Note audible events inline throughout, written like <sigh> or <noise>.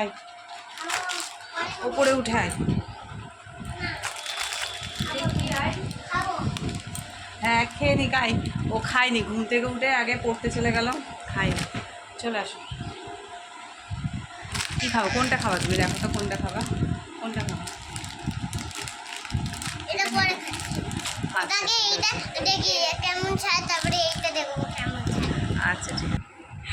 আয়। ওপরে উঠে আয় হ্যাঁ খেয়ে নি, খাই। ও খায়নি, ঘুম থেকে উঠে আগে পড়তে চলে গেল খাইনি চলে আসো। কী খাব কোনটা খাবার তুমি? দেখো তো কোনটা খাবা কোনটা খাবা এটা পরে খাচ্ছি আচ্ছা আগে ঠিক এটা আছে। দেখি কেমন স্বাদ তারপরে এইটা দেখব কেমন স্বাদ আচ্ছা ঠিক আছে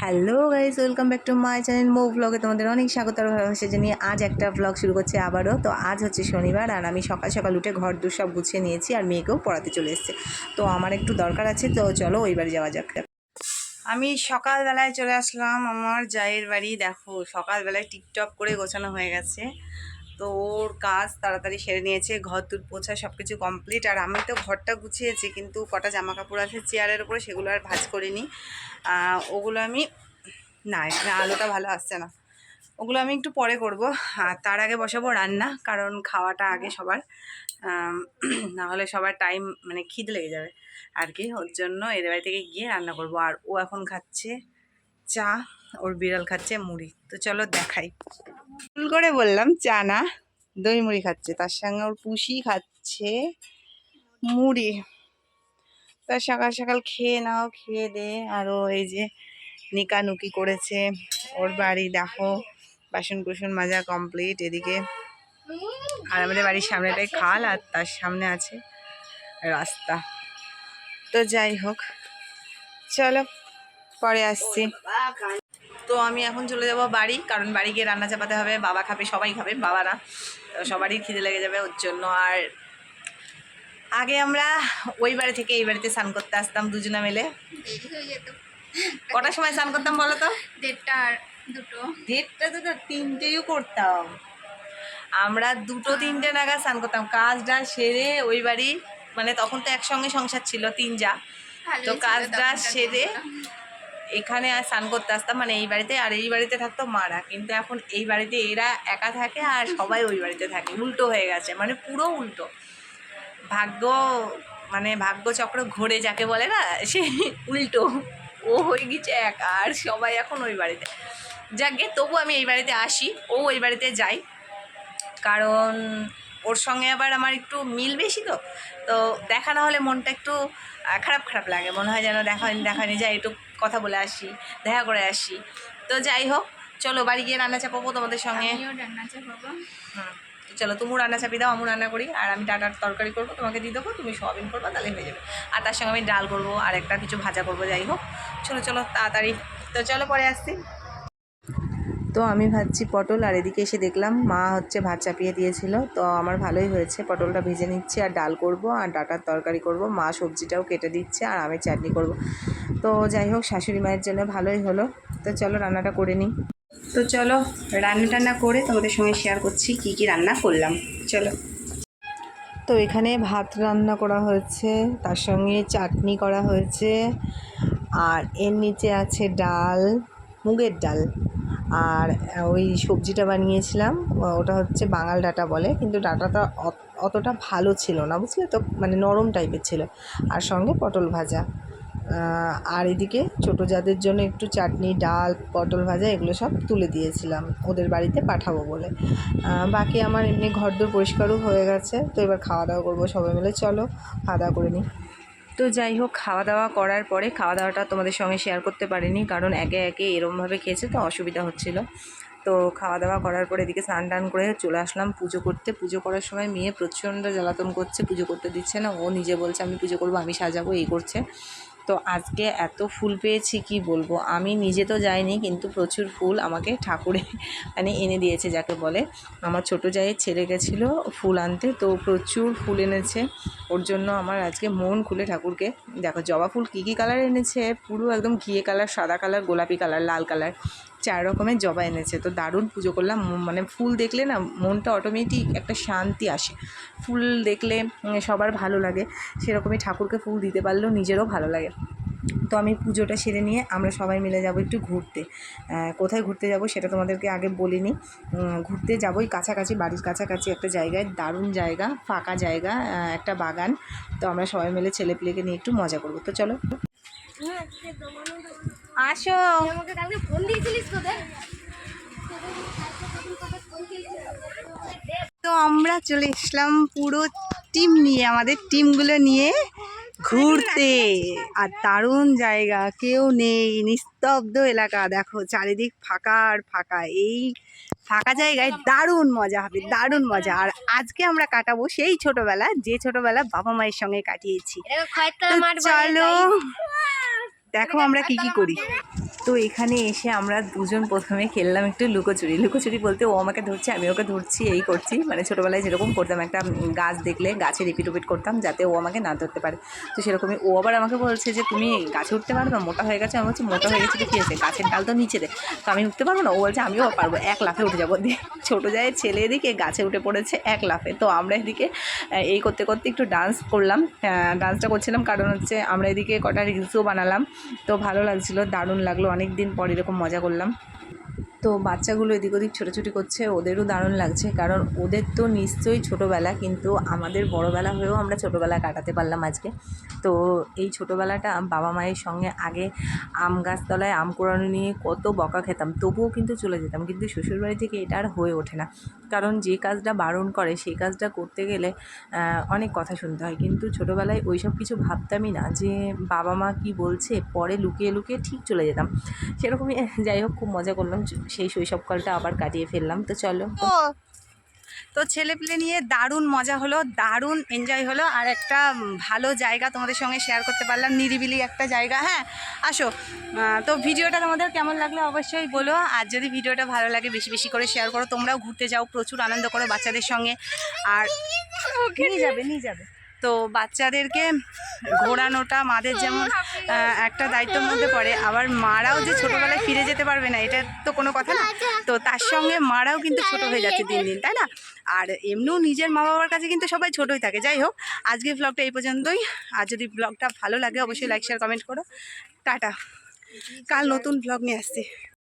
hello guys welcome back to my channel মো ব্লগে তোমাদের অনেক স্বাগত আর ভালোবাসা জানিয়ে আজ একটা ব্লগ শুরু করছে আবারও। তো আজ হচ্ছে শনিবার আর আমি সকাল সকাল উঠে ঘর দূর সব গুছিয়ে নিয়েছি আর মেয়েকেও পড়াতে চলে এসেছে। তো আমার একটু দরকার আছে, তো চলো ওই বাড়ি যাওয়া যাক। আমি সকালবেলায় চলে আসলাম আমার জায়ের বাড়ি। দেখো, সকালবেলায় টিকটক করে গোছানো হয়ে গেছে। তো ওর কাজ তাড়াতাড়ি সেরে নিয়েছে, ঘর তুর পোছা সব কিছু কমপ্লিট আর আমি তো ঘরটা গুছিয়েছি, কিন্তু কটা জামা কাপড় আছে চেয়ারের উপরে সেগুলো আর ভাজ করিনি। ওগুলো আমি, না, এখানে আলোটা ভালো আসছে না। ওগুলো আমি একটু পরে করব, আর তার আগে বসাবো রান্না, কারণ খাওয়াটা আগে সবার। না হলে সবার টাইম মানে খিদ লেগে যাবে। আর কি, ওর জন্য এদের বাড়ি থেকে গিয়ে রান্না করব। আর ও এখন খাচ্ছে চা ওর বিড়াল খাচ্ছে মুড়ি। তো চলো দেখাই। ভুল করে বললাম চা না দই মুড়ি খাচ্ছে, তার সঙ্গে ওর পুষি খাচ্ছে মুড়ি। তার সকাল সকাল খেয়ে নাও, খেয়ে দে। আরও এই যে নিকানুকি করেছে, ওর বাড়ি দেখো, বাসন কুসন মাজা কমপ্লিট এদিকে। আর আমাদের বাড়ির সামনেটাই খাল, আর তার সামনে আছে রাস্তা। তো যাই হোক, চলো পরে আসছি। তো আমি এখন চলে যাব বাড়ি কারণ বাড়ি গিয়ে রান্না চাপাতে হবে বাবা খাবে সবাই খাবে বাবা না। তো সবারই খিদে লেগে যাবে ওর জন্য। আর আগে আমরা ওই বাড়ি থেকে এই বাড়িতে স্নান করতে আসতাম দুজনে মিলে। কটার সময় স্নান করতাম বলো তো? দেড়টা আর দুটো। দেড়টা দুটো তিনটেও করতাম। আমরা দুটো তিনটে নাগাদ স্নান করতাম। কাজটা সেরে ওই বাড়ি মানে তখন তো একসঙ্গে সংসার ছিল তিন যা তো কাজটা সেরে এখানে আর স্নান করতে আসতাম মানে এই বাড়িতে আর এই বাড়িতে থাকতো মারা। কিন্তু এখন এই বাড়িতে এরা একা থাকে আর সবাই ওই বাড়িতে থাকে। উল্টো হয়ে গেছে মানে পুরো উল্টো। ভাগ্য মানে ভাগ্যচক্র ঘোরে যাকে বলে না, সে উল্টো। ও হয়ে গেছে একা, আর সবাই এখন ওই বাড়িতে। যাকে তবু আমি এই বাড়িতে আসি, ও ওই বাড়িতে যাই। কারণ ওর সঙ্গে আবার আমার একটু মিল বেশি তো তো দেখা না হলে মনটা একটু খারাপ খারাপ লাগে। মনে হয় যেন দেখা হয়নি দেখা হয়নি। যাই একটু কথা বলে আসি দেখা করে আসি। তো যাই হোক চলো বাড়ি গিয়ে রান্না চাপাবো তোমাদের সঙ্গে। রান্না চাপাবো। হুম চলো তুমি রান্না চাপিয়ে দাও আমি রান্না করি। আর আমি ডাটার তরকারি করব তোমাকে দিয়ে দেবো তুমি সয়াবিন করব তাহলে হয়ে যাবে। আর তার সঙ্গে আমি ডাল করব আর একটা কিছু ভাজা করব যাই হোক। চলো চলো তাড়াতাড়ি। তো চলো পরে আসছি। তো আমি ভাবছি পটল, আর এদিকে এসে দেখলাম মা হচ্ছে ভাত চাপিয়ে দিয়েছিল। তো আমার ভালোই হয়েছে, পটলটা ভেজে নিচ্ছি, আর ডাল করব, আর ডাটার তরকারি করব। মা সবজিটাও কেটে দিচ্ছে, আর আমি চাটনি করব। তো যাই হোক, শাশুড়ি মায়ের জন্য ভালোই হলো। তো চলো রান্নাটা করে নিই। তো চলো, রান্না টান্না করে তোমাদের সঙ্গে শেয়ার করছি কি কি রান্না করলাম। চলো। তো এখানে ভাত রান্না করা হয়েছে, তার সঙ্গে চাটনি করা হয়েছে, আর এর নিচে আছে ডাল, মুগের ডাল। আর ওই সবজিটা বানিয়েছিলাম। ওটা হচ্ছে বাঙাল ডাটা বলে, কিন্তু ডাটাটা অত- অতটা ভালো ছিল না, বুঝলে তো? মানে নরম টাইপের ছিল। আর সঙ্গে পটল ভাজা। আর এদিকে ছোটো যাদের জন্য একটু চাটনি, ডাল, পটল ভাজা, এগুলো সব তুলে দিয়েছিলাম। ওদের বাড়িতে পাঠাবো বলে। বাকি আমার এমনি ঘর ঘরদোর পরিষ্কারও হয়ে গেছে, তো এবার খাওয়া দাওয়া করব সবাই মিলে। চলো, খাওয়া দাওয়া করে নিই। তো যাই হোক খাওয়া দাওয়া করার পরে খাওয়া দাওয়াটা তোমাদের সঙ্গে শেয়ার করতে পারিনি, কারণ একে একে এরমভাবে খেয়েছে তো অসুবিধা হচ্ছিল। তো খাওয়া দাওয়া করার পরে এদিকে স্নান টান করে চলে আসলাম পুজো করতে। পুজো করার সময় মেয়ে প্রচণ্ড জ্বালাতন করছে, পুজো করতে দিচ্ছে না। ও নিজে বলছে, আমি পুজো করব, আমি সাজাবো, এই করছে। তো আজকে এত ফুল পেয়েছি, কি বলব? আমি নিজে তো যাইনি, কিন্তু প্রচুর ফুল আমাকে ঠাকুরে <laughs> মানে এনে দিয়েছে, যাকে বলে। আমার ছোটো জায়ের ছেলে গেছিল ফুল আনতে, তো প্রচুর ফুল এনেছে। ওর জন্য আমার আজকে মন খুলে ঠাকুরকে। দেখো, জবা ফুল কী কী কালার এনেছে? পুরো একদম ঘিয়ে কালার সাদা কালার গোলাপি কালার লাল কালার চার রকমের জবা এনেছে। তো দারুণ পুজো করলাম। মানে ফুল দেখলে না মনটা অটোমেটিক একটা শান্তি আসে। ফুল দেখলে সবার ভালো লাগে। সেরকমই ঠাকুরকে ফুল দিতে পারলেও নিজেরও ভালো লাগে। তো আমি পুজোটা সেরে নিয়ে আমরা সবাই মিলে যাব একটু ঘুরতে। কোথায় ঘুরতে যাব সেটা তোমাদেরকে আগে বলিনি। ঘুরতে যাবোই কাছাকাছি, বাড়ির কাছাকাছি একটা জায়গায়, দারুণ জায়গা, ফাঁকা জায়গা একটা বাগান। তো আমরা সবাই মিলে ছেলেপিলেকে নিয়ে একটু মজা করব। তো চলো। আসো। তো আমরা চলে এসলাম পুরো টিম নিয়ে, আমাদের টিমগুলো নিয়ে। ঘুরতে। আর দারুণ জায়গা কেউ নেই নিস্তব্ধ এলাকা। দেখো চারিদিক ফাঁকা আর ফাঁকা। এই ফাঁকা জায়গায় দারুণ মজা হবে দারুণ মজা। আর আজকে আমরা কাটাবো সেই ছোটবেলা যে ছোটবেলা বাবা মায়ের সঙ্গে কাটিয়েছি। চলো দেখো আমরা কি কি করি। তো এখানে এসে আমরা দুজন প্রথমে খেললাম একটু লুকোচুরি। লুকোচুরি বলতে ও আমাকে ধরছে, আমি ওকে ধরছি, এই করছি। মানে ছোটোবেলায় যেরকম করতাম, একটা গাছ দেখলে গাছে রিপিট উপিট করতাম যাতে ও আমাকে না ধরতে পারে। তো সেরকমই ও আবার আমাকে বলছে যে, তুমি গাছে উঠতে পারবে মোটা হয়ে গেছে? আমি বলছি, মোটা হয়ে গেছে, তো কী হয়েছে? গাছের ডাল তো নিচে দে। তো আমি উঠতে পারব না? ও বলছে, আমিও পারব, এক লাফে উঠে যাব। দিয়ে ছোটো যায় ছেলে এদিকে গাছে উঠে পড়েছে এক লাফে। তো আমরা এদিকে এই করতে করতে একটু ডান্স করলাম। ডান্সটা করছিলাম কারণ হচ্ছে আমরা এদিকে কটা রিলসও বানালাম। তো ভালো লাগছিল, দারুণ লাগল। অনেক দিন পর এরকম মজা করলাম। তো বাচ্চাগুলো এদিক ওদিক ছোটাছুটি করছে, ওদেরও দারুণ লাগছে। কারণ ওদের তো নিশ্চয়ই ছোটোবেলা, কিন্তু আমাদের বড়োবেলা হয়েও আমরা ছোটোবেলা কাটাতে পারলাম আজকে। তো এই ছোটোবেলাটা বাবা মায়ের সঙ্গে আগে আম গাছতলায় আম কুড়ানো নিয়ে কত বকা খেতাম, তবুও কিন্তু চলে যেতাম। কিন্তু শ্বশুরবাড়ি থেকে এটা আর হয়ে ওঠে না। কারণ যে কাজটা বারণ করে, সেই কাজটা করতে গেলে অনেক কথা শুনতে হয়। কিন্তু ছোটোবেলায় ওই সব কিছু ভাবতামই না যে বাবা মা কি বলছে, পরে লুকিয়ে লুকিয়ে ঠিক চলে যেতাম। সেরকমই, যাই হোক, খুব মজা করলাম। সেই শৈশবকালটা আবার কাটিয়ে ফেললাম। তো চলো। তো ছেলে পেলে নিয়ে দারুণ মজা হলো দারুণ এনজয় হলো আর একটা ভালো জায়গা তোমাদের সঙ্গে শেয়ার করতে পারলাম নিরিবিলি একটা জায়গা হ্যাঁ? আসো। তো ভিডিওটা তোমাদের কেমন লাগল অবশ্যই বলো আর যদি ভিডিওটা ভালো লাগে বেশি বেশি করে শেয়ার করো তোমরাও ঘুরতে যাও প্রচুর আনন্দ করো বাচ্চাদের সঙ্গে আর নিয়ে যাবে নিয়ে যাবে। তো বাচ্চাদেরকে ঘোরানোটা মাদের যেমন একটা দায়িত্বের মধ্যে পড়ে আবার মারাও যে ছোটোবেলায় ফিরে যেতে পারবে না এটা তো কোনো কথা না। তো তার সঙ্গে মারাও কিন্তু ছোট হয়ে যাচ্ছে দিন দিন তাই না? আর এমনিও নিজের মা বাবার কাছে কিন্তু সবাই ছোটই থাকে। যাই হোক আজকের ব্লগটা এই পর্যন্তই। আর যদি ব্লগটা ভালো লাগে অবশ্যই লাইক শেয়ার কমেন্ট করো। টাটা। কাল নতুন ব্লগ নিয়ে আসছি।